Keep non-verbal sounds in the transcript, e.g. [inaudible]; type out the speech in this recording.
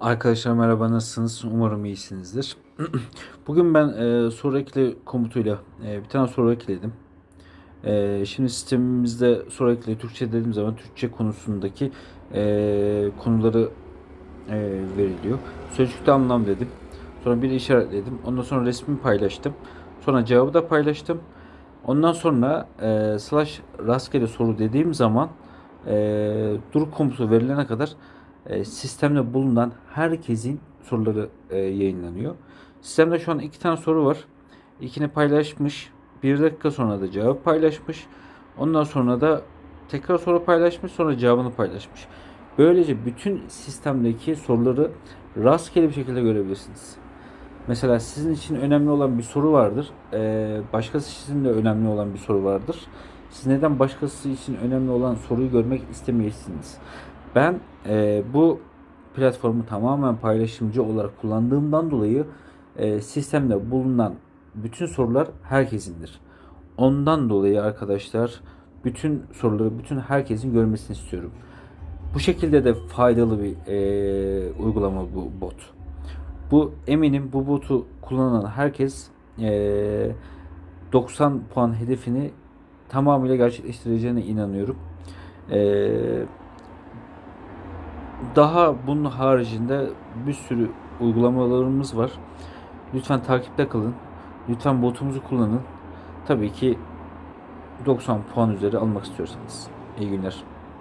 Arkadaşlar merhaba nasılsınız? Umarım iyisinizdir. [clears throat] Bugün ben e, soru ekle komutuyla e, bir tane soru ekledim. E, şimdi sistemimizde soru ekle Türkçe dediğim zaman Türkçe konusundaki e, konuları e, veriliyor. Sözcükte anlam dedim. Sonra bir işaretledim. Ondan sonra resmi paylaştım. Sonra cevabı da paylaştım. Ondan sonra e, slash rastgele soru dediğim zaman e, dur komutu verilene kadar e, sistemde bulunan herkesin soruları e, yayınlanıyor. Sistemde şu an iki tane soru var. İkini paylaşmış. Bir dakika sonra da cevap paylaşmış. Ondan sonra da tekrar soru paylaşmış. Sonra cevabını paylaşmış. Böylece bütün sistemdeki soruları rastgele bir şekilde görebilirsiniz. Mesela sizin için önemli olan bir soru vardır. Ee, başkası için de önemli olan bir soru vardır. Siz neden başkası için önemli olan soruyu görmek istemeyesiniz? Ben e, bu platformu tamamen paylaşımcı olarak kullandığımdan dolayı e, sistemde bulunan bütün sorular herkesindir. Ondan dolayı arkadaşlar bütün soruları bütün herkesin görmesini istiyorum. Bu şekilde de faydalı bir e, uygulama bu bot. Bu eminim bu botu kullanan herkes e, 90 puan hedefini tamamıyla gerçekleştireceğine inanıyorum. E, daha bunun haricinde bir sürü uygulamalarımız var. Lütfen takipte kalın. Lütfen botumuzu kullanın. Tabii ki 90 puan üzeri almak istiyorsanız. İyi günler.